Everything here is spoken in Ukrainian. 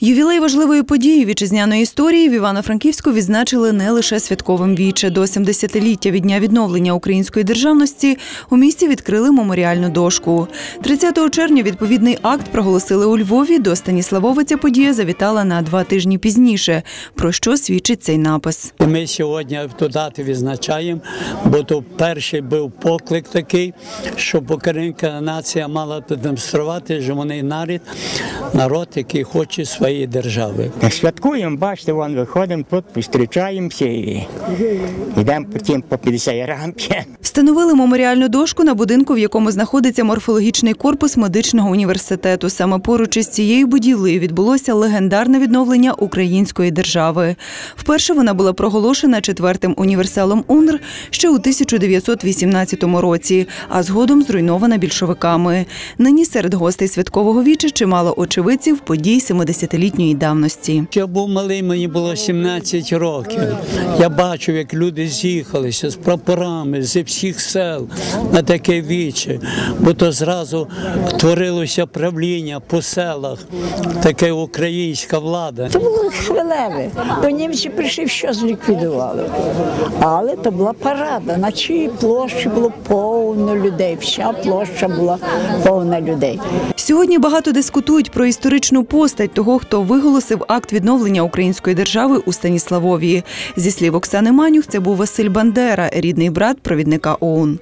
Ювілей важливої події вітчизняної історії в Івано-Франківську відзначили не лише святковим віче. До 70-ліття від дня відновлення української державності у місті відкрили меморіальну дошку. 30 червня відповідний акт проголосили у Львові. До Станіславова ця подія завітала на два тижні пізніше. Про що свідчить цей напис? Ми сьогодні ту дату відзначаємо, бо то перший був поклик такий, щоб українська нація мала продемонструвати, що вони народ, народ, який хоче своєї держави. Святкуємо, бачите, вон виходимо тут, зустрічаємося і йдемо потім по 50 рамки. Встановили меморіальну дошку на будинку, в якому знаходиться морфологічний корпус медичного університету. Саме поруч із цією будівлею відбулося легендарне відновлення української держави. Вперше вона була проголошена четвертим універсалом УНР ще у 1918 році, а згодом зруйнована більшовиками. Нині серед гостей святкового віча чимало очевидців подій 70-літньої давності. Я був малий, мені було 17 років. Я бачив, як люди з'їхалися з прапорами зі всіх сел на таке віче, бо то зразу творилося правління по селах, таке українська влада. То було хвилеве. До німці прийшли, що зліквідували. Але то була парада. На чиїй площі було повно людей. Вся площа була повна людей. Сьогодні багато дискутують про історичну постать того, хто виголосив акт відновлення української держави у Станіславові. Зі слів Оксани Манюх, це був Василь Бандера, рідний брат провідника ОУН.